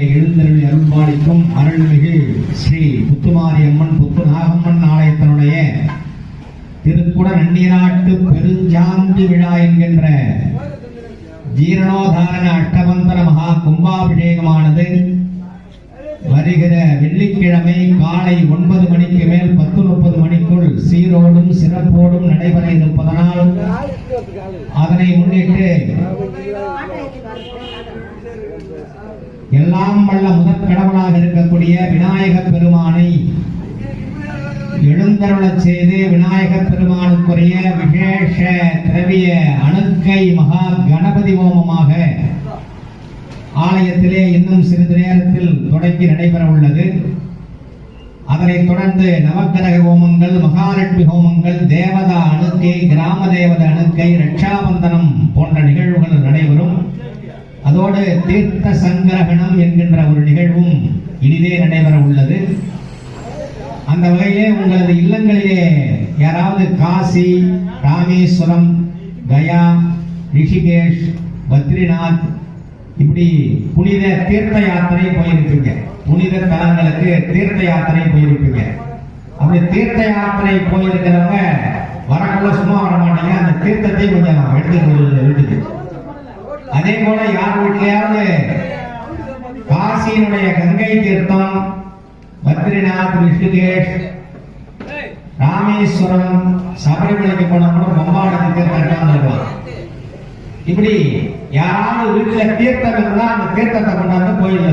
ஆலயத்திலே எழுந்தருளி அருள்பாலிக்கும் அருள்மிகு ஸ்ரீ புத்துமாரி அம்மன் புத்து நாகம்மன் ஆலயத்தினுடைய திருக்குட நன்னீராட்டு பெருஞ்சாந்தி விழா என்கின்ற ஜீரணோதாரண அஷ்டபந்தன மகா கும்பாபிஷேகமானது வருகிற வெள்ளிக்கிழமை காலை ஒன்பது மணிக்கு மேல் பத்து முப்பது மணிக்குள் சீரோடும் சிறப்போடும் நடைபெற இருப்பதனால் அதனை முன்னிட்டு எல்லாம் வல்ல முதற் கடவுளாக இருக்கக்கூடிய விநாயக பெருமானை எழுந்தருளச் செய்து விநாயக பெருமானுக்குரிய விசேஷ திரவிய அணுக்கை மகா கணபதி ஹோமமாக ஆலயத்திலே இன்னும் சிறிது நேரத்தில் தொடங்கி நடைபெற உள்ளது அதனைத் தொடர்ந்து நவக்கிரக ஹோமங்கள் மகாலட்சுமி ஹோமங்கள் தேவதா அணுக்கை கிராம தேவத அணுக்கை ரட்சாபந்தனம் அதோடு தீர்த்த சங்கிரகணம் என்கின்ற ஒரு நிகழ்வும் இனிதே நடைபெற உள்ளது அந்த வகையிலே உங்களது இல்லங்களிலே யாராவது காசி ராமேஸ்வரம் கயா ரிஷிகேஷ் பத்ரிநாத் இப்படி புனித தீர்த்த யாத்திரை போயிருப்பீங்க. புனித தலங்களுக்கு தீர்த்த யாத்திரை போயிருப்பீங்க. அப்படி தீர்த்த யாத்திரை போயிருக்கிறவங்க வரக்குள்ள சும்மா வர மாட்டீங்க அந்த தீர்த்தத்தை கொஞ்சம் எடுத்துக்கிறது வீட்டுக்கு அதே போல யார் வீட்டிலையாவது காசியினுடைய கங்கை தீர்த்தம் பத்ரிநாத் ரிஷிகேஷ் ராமேஸ்வரம் சபரிமலைக்கு போனா கூட தீர்த்தம் இருக்கலாம் இப்படி யாராவது வீட்டுல தீர்த்தம் இருந்தா அந்த தீர்த்தத்தை கொண்டாந்து கோயில்ல